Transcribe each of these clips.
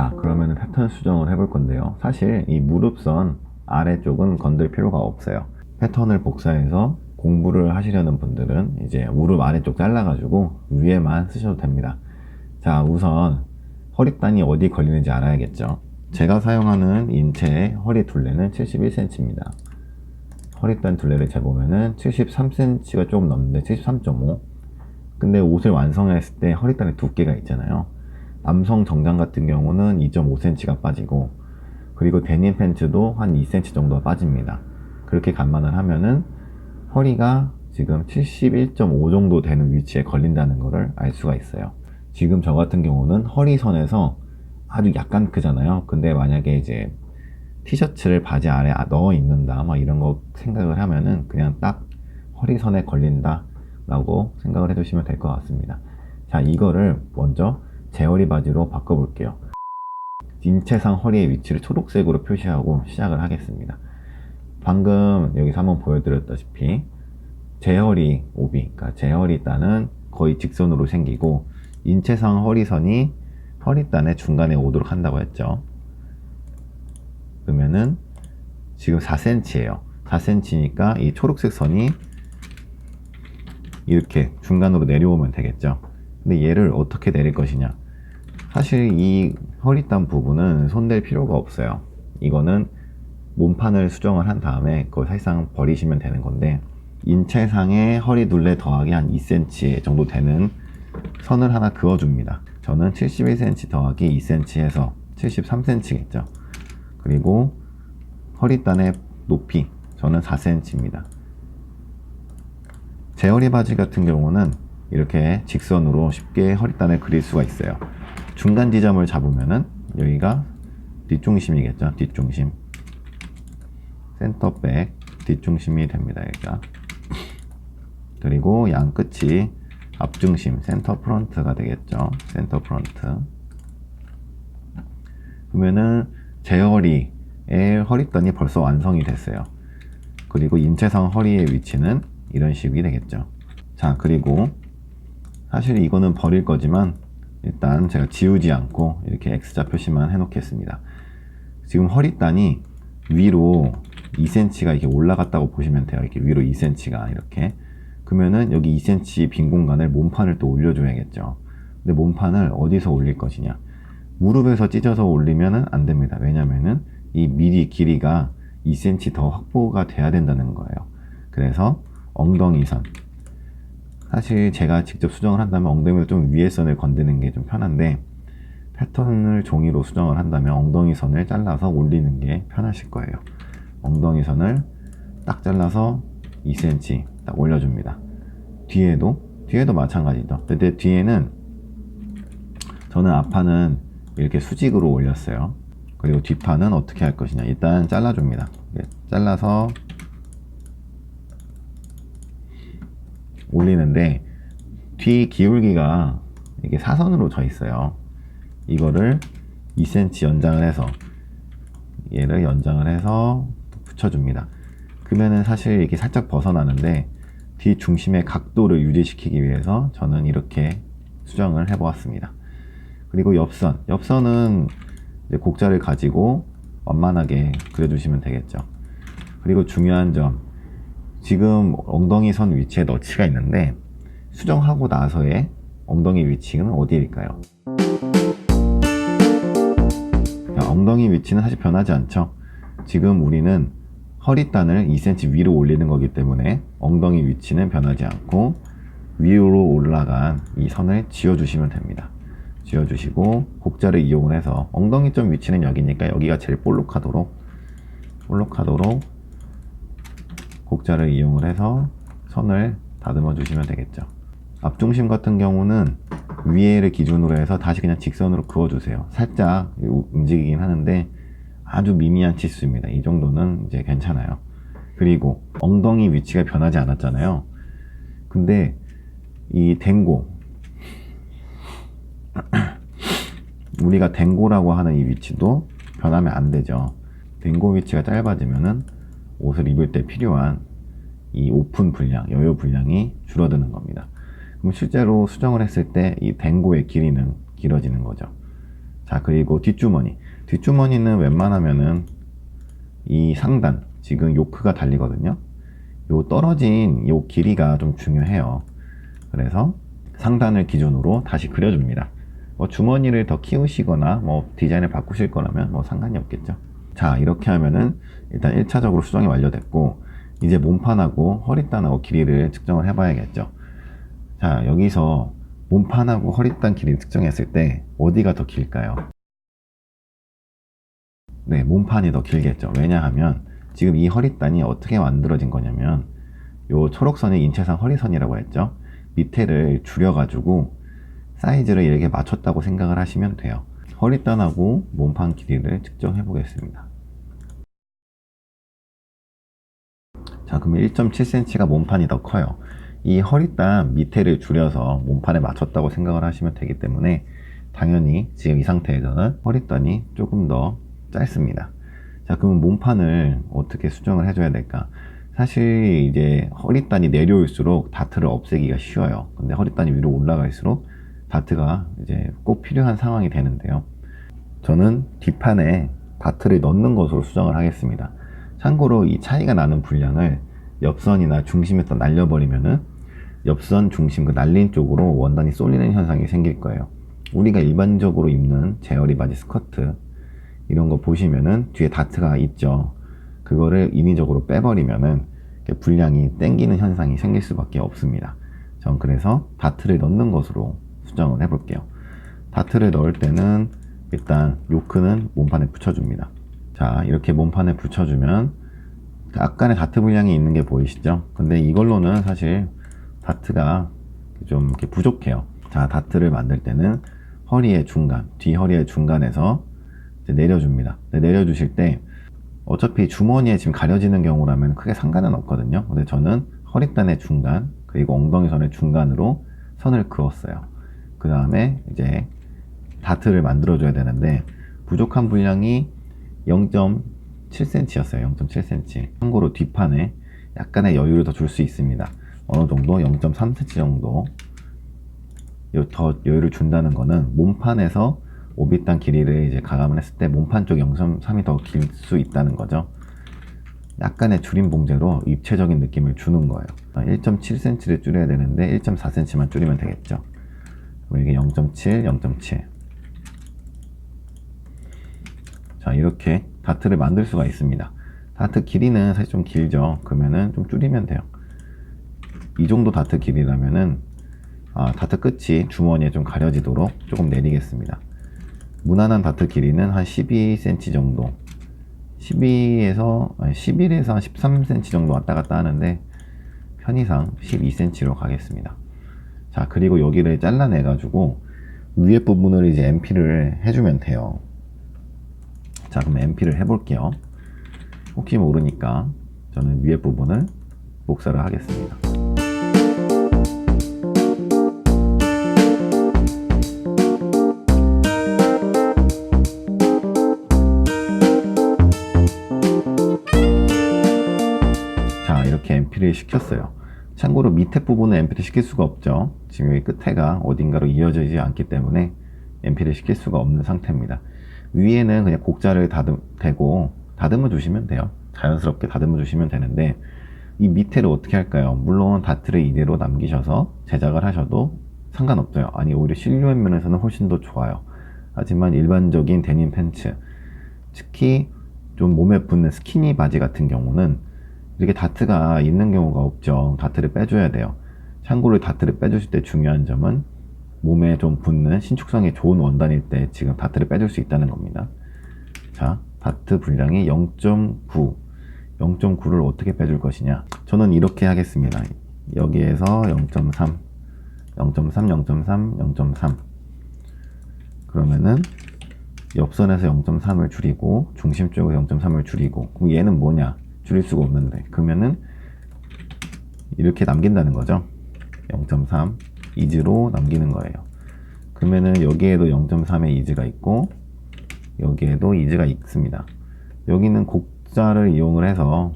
자, 그러면 패턴 수정을 해볼 건데요. 사실 이 무릎선 아래쪽은 건들 필요가 없어요. 패턴을 복사해서 공부를 하시려는 분들은 이제 무릎 아래쪽 잘라가지고 위에만 쓰셔도 됩니다. 자, 우선 허리단이 어디 걸리는지 알아야겠죠. 제가 사용하는 인체의 허리 둘레는 71cm입니다. 허리단 둘레를 재보면은 73cm가 조금 넘는데 73.5. 근데 옷을 완성했을 때 허리단에 두께가 있잖아요. 남성 정장 같은 경우는 2.5cm가 빠지고 그리고 데님 팬츠도 한 2cm 정도가 빠집니다. 그렇게 감안을 하면은 허리가 지금 71.5 정도 되는 위치에 걸린다는 것을 알 수가 있어요. 지금 저 같은 경우는 허리선에서 아주 약간 크잖아요. 근데 만약에 이제 티셔츠를 바지 아래 넣어 입는다, 막 이런 거 생각을 하면은 그냥 딱 허리선에 걸린다 라고 생각을 해주시면 될 것 같습니다. 자, 이거를 먼저 제어리 바지로 바꿔볼게요. 인체상 허리의 위치를 초록색으로 표시하고 시작을 하겠습니다. 방금 여기서 한번 보여드렸다시피 제허리 오비, 그러니까 제허리단은 거의 직선으로 생기고 인체상 허리선이 허리단의 중간에 오도록 한다고 했죠. 그러면은 지금 4cm예요. 4cm니까 이 초록색 선이 이렇게 중간으로 내려오면 되겠죠. 근데 얘를 어떻게 내릴 것이냐? 사실 이 허리단 부분은 손댈 필요가 없어요. 이거는 몸판을 수정을 한 다음에 그걸 사실상 버리시면 되는 건데 인체상의 허리 둘레 더하기 한 2cm 정도 되는 선을 하나 그어줍니다. 저는 71cm 더하기 2cm 해서 73cm겠죠. 그리고 허리단의 높이 저는 4cm입니다. 제어리 바지 같은 경우는 이렇게 직선으로 쉽게 허리단을 그릴 수가 있어요. 중간 지점을 잡으면은 여기가 뒷중심이겠죠. 뒷중심. 센터백 뒷중심이 됩니다. 여기가. 그리고 양 끝이 앞중심 센터 프런트가 되겠죠. 센터 프런트. 그러면은 제어리의 허리단이 벌써 완성이 됐어요. 그리고 인체상 허리의 위치는 이런 식이 되겠죠. 자, 그리고 사실 이거는 버릴 거지만 일단 제가 지우지 않고 이렇게 X자 표시만 해놓겠습니다. 지금 허리단이 위로 2cm가 이렇게 올라갔다고 보시면 돼요. 이렇게 위로 2cm가 이렇게. 그러면은 여기 2cm 빈 공간을 몸판을 또 올려줘야겠죠. 근데 몸판을 어디서 올릴 것이냐? 무릎에서 찢어서 올리면은 안 됩니다. 왜냐면은 이 미리 길이가 2cm 더 확보가 돼야 된다는 거예요. 그래서 엉덩이선. 사실 제가 직접 수정을 한다면 엉덩이를 좀 위에 선을 건드는 게 좀 편한데 패턴을 종이로 수정을 한다면 엉덩이 선을 잘라서 올리는 게 편하실 거예요. 엉덩이 선을 딱 잘라서 2cm 딱 올려줍니다. 뒤에도 뒤에도 마찬가지죠. 근데 뒤에는 저는 앞판은 이렇게 수직으로 올렸어요. 그리고 뒷판은 어떻게 할 것이냐. 일단 잘라줍니다. 예, 잘라서 올리는데 뒤 기울기가 이게 사선으로 져 있어요. 이거를 2cm 연장을 해서 얘를 연장을 해서 붙여줍니다. 그러면은 사실 이게 살짝 벗어나는데 뒤 중심의 각도를 유지시키기 위해서 저는 이렇게 수정을 해보았습니다. 그리고 옆선, 옆선은 곡자를 가지고 완만하게 그려주시면 되겠죠. 그리고 중요한 점, 지금 엉덩이 선 위치에 너치가 있는데 수정하고 나서의 엉덩이 위치는 어디일까요? 자, 엉덩이 위치는 사실 변하지 않죠. 지금 우리는 허리단을 2cm 위로 올리는 거기 때문에 엉덩이 위치는 변하지 않고 위로 올라간 이 선을 지워주시면 됩니다. 지워주시고 곡자를 이용을 해서 엉덩이 점 위치는 여기니까 여기가 제일 볼록하도록 볼록하도록 곡자를 이용을 해서 선을 다듬어 주시면 되겠죠. 앞중심 같은 경우는 위에를 기준으로 해서 다시 그냥 직선으로 그어주세요. 살짝 움직이긴 하는데 아주 미미한 치수입니다. 이 정도는 이제 괜찮아요. 그리고 엉덩이 위치가 변하지 않았잖아요. 근데 이 댕고 우리가 댕고라고 하는 이 위치도 변하면 안 되죠. 댕고 위치가 짧아지면은 옷을 입을 때 필요한 이 오픈 분량, 여유 분량이 줄어드는 겁니다. 그럼 실제로 수정을 했을 때 이 댕고의 길이는 길어지는 거죠. 자, 그리고 뒷주머니. 뒷주머니는 웬만하면은 이 상단, 지금 요크가 달리거든요. 요 떨어진 요 길이가 좀 중요해요. 그래서 상단을 기준으로 다시 그려줍니다. 뭐 주머니를 더 키우시거나 뭐 디자인을 바꾸실 거라면 뭐 상관이 없겠죠. 자, 이렇게 하면은 일단 1차적으로 수정이 완료됐고, 이제 몸판하고 허리단하고 길이를 측정을 해봐야겠죠. 자, 여기서 몸판하고 허리단 길이를 측정했을 때 어디가 더 길까요? 네, 몸판이 더 길겠죠. 왜냐하면 지금 이 허리단이 어떻게 만들어진 거냐면 요 초록선이 인체상 허리선이라고 했죠. 밑에를 줄여가지고 사이즈를 이렇게 맞췄다고 생각을 하시면 돼요. 허리단하고 몸판 길이를 측정해 보겠습니다. 자, 그러면 1.7cm가 몸판이 더 커요. 이 허리단 밑에를 줄여서 몸판에 맞췄다고 생각을 하시면 되기 때문에 당연히 지금 이 상태에서는 허리단이 조금 더 짧습니다. 자, 그러면 몸판을 어떻게 수정을 해줘야 될까? 사실 이제 허리단이 내려올수록 다트를 없애기가 쉬워요. 근데 허리단이 위로 올라갈수록 다트가 이제 꼭 필요한 상황이 되는데요. 저는 뒷판에 다트를 넣는 것으로 수정을 하겠습니다. 참고로 이 차이가 나는 분량을 옆선이나 중심에서 날려버리면은 옆선 중심 그 날린 쪽으로 원단이 쏠리는 현상이 생길 거예요. 우리가 일반적으로 입는 제어리 바지 스커트 이런 거 보시면은 뒤에 다트가 있죠. 그거를 인위적으로 빼버리면은 분량이 땡기는 현상이 생길 수밖에 없습니다. 전 그래서 다트를 넣는 것으로 수정을 해볼게요. 다트를 넣을 때는 일단 요크는 몸판에 붙여줍니다. 자, 이렇게 몸판에 붙여주면 약간의 다트 분량이 있는 게 보이시죠? 근데 이걸로는 사실 다트가 좀 이렇게 부족해요. 자, 다트를 만들 때는 허리의 중간, 뒤 허리의 중간에서 내려줍니다. 내려주실 때 어차피 주머니에 지금 가려지는 경우라면 크게 상관은 없거든요. 근데 저는 허리단의 중간, 그리고 엉덩이 선의 중간으로 선을 그었어요. 그 다음에 이제 다트를 만들어줘야 되는데 부족한 분량이 0.7cm였어요. 0.7cm. 참고로 뒷판에 약간의 여유를 더 줄 수 있습니다. 어느 정도 0.3cm 정도 요- 더 여유를 준다는 거는 몸판에서 오빗단 길이를 이제 가감을 했을 때 몸판 쪽 0.3이 더 길 수 있다는 거죠. 약간의 줄임 봉제로 입체적인 느낌을 주는 거예요. 1.7cm를 줄여야 되는데 1.4cm만 줄이면 되겠죠. 이게 0.7, 0.7. 자, 이렇게 다트를 만들 수가 있습니다. 다트 길이는 사실 좀 길죠. 그러면은 좀 줄이면 돼요. 이 정도 다트 길이라면은 아, 다트 끝이 주머니에 좀 가려지도록 조금 내리겠습니다. 무난한 다트 길이는 한 12cm 정도. 12에서 11에서 한 13cm 정도 왔다 갔다 하는데 편의상 12cm로 가겠습니다. 자, 그리고 여기를 잘라내 가지고 위에 부분을 이제 MP를 해주면 돼요. 자, 그럼 MP를 해볼게요. 혹시 모르니까 저는 위에 부분을 복사를 하겠습니다. 자, 이렇게 MP를 시켰어요. 참고로 밑에 부분은 MP를 시킬 수가 없죠. 지금 여기 끝에가 어딘가로 이어지지 않기 때문에 MP를 시킬 수가 없는 상태입니다. 위에는 그냥 곡자를 다듬, 대고 다듬어 주시면 돼요. 자연스럽게 다듬어 주시면 되는데 이 밑에를 어떻게 할까요? 물론 다트를 이대로 남기셔서 제작을 하셔도 상관없어요. 아니 오히려 실루엣 면에서는 훨씬 더 좋아요. 하지만 일반적인 데님 팬츠 특히 좀 몸에 붙는 스키니 바지 같은 경우는 이렇게 다트가 있는 경우가 없죠. 다트를 빼줘야 돼요. 참고로 다트를 빼주실 때 중요한 점은 몸에 좀 붙는 신축성이 좋은 원단일 때 지금 다트를 빼줄 수 있다는 겁니다. 자, 다트 분량이 0.9. 0.9를 어떻게 빼줄 것이냐? 저는 이렇게 하겠습니다. 여기에서 0.3, 0.3, 0.3, 0.3. 그러면은 옆선에서 0.3을 줄이고 중심 쪽에서 0.3을 줄이고 그럼 얘는 뭐냐? 줄일 수가 없는데 그러면은 이렇게 남긴다는 거죠. 0.3 이즈로 남기는 거예요. 그러면은 여기에도 0.3의 이즈가 있고 여기에도 이즈가 있습니다. 여기는 곡자를 이용을 해서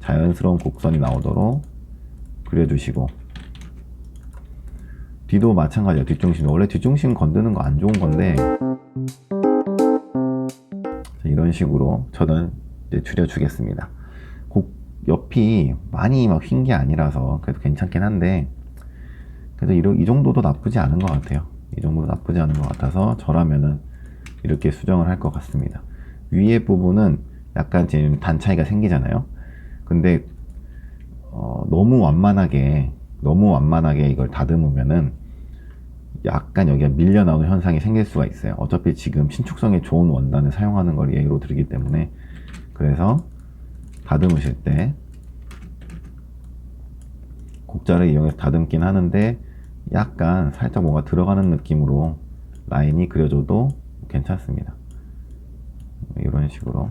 자연스러운 곡선이 나오도록 그려주시고 뒤도 마찬가지예요. 뒷중심 원래 뒷중심 건드는 거 안 좋은 건데 이런 식으로 저는 이제 줄여 주겠습니다. 곡 옆이 많이 막 휜 게 아니라서 그래도 괜찮긴 한데 그래도 이러- 이 정도도 나쁘지 않은 것 같아요. 이 정도도 나쁘지 않은 것 같아서 저라면은 이렇게 수정을 할 것 같습니다. 위에 부분은 약간 지금 단 차이가 생기잖아요. 근데 어, 너무 완만하게 너무 완만하게 이걸 다듬으면은 약간 여기가 밀려 나오는 현상이 생길 수가 있어요. 어차피 지금 신축성에 좋은 원단을 사용하는 걸 예로 들기 때문에 그래서 다듬으실 때 곡자를 이용해서 다듬긴 하는데 약간 살짝 뭔가 들어가는 느낌으로 라인이 그려져도 괜찮습니다. 이런 식으로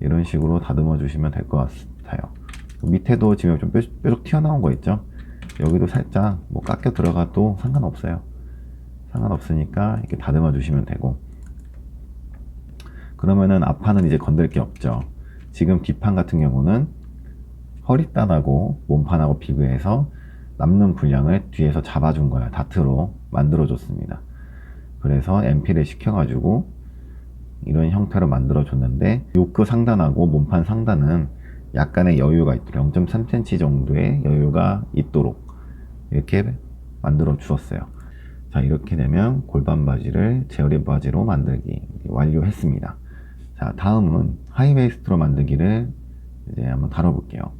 이런 식으로 다듬어 주시면 될 것 같아요. 밑에도 지금 좀 뾰족, 뾰족 튀어나온 거 있죠? 여기도 살짝 뭐 깎여 들어가도 상관없어요. 상관없으니까 이렇게 다듬어 주시면 되고 그러면은 앞판은 이제 건들 게 없죠. 지금 뒷판 같은 경우는 허리단하고 몸판하고 비교해서 남는 분량을 뒤에서 잡아준 거야. 다트로 만들어줬습니다. 그래서 MP를 시켜가지고 이런 형태로 만들어줬는데 요크 상단하고 몸판 상단은 약간의 여유가 있도록 0.3cm 정도의 여유가 있도록 이렇게 만들어 주었어요. 자 이렇게 되면 골반 바지를 제어리 바지로 만들기 완료했습니다. 자 다음은 하이웨이스트로 만들기를 이제 한번 다뤄볼게요.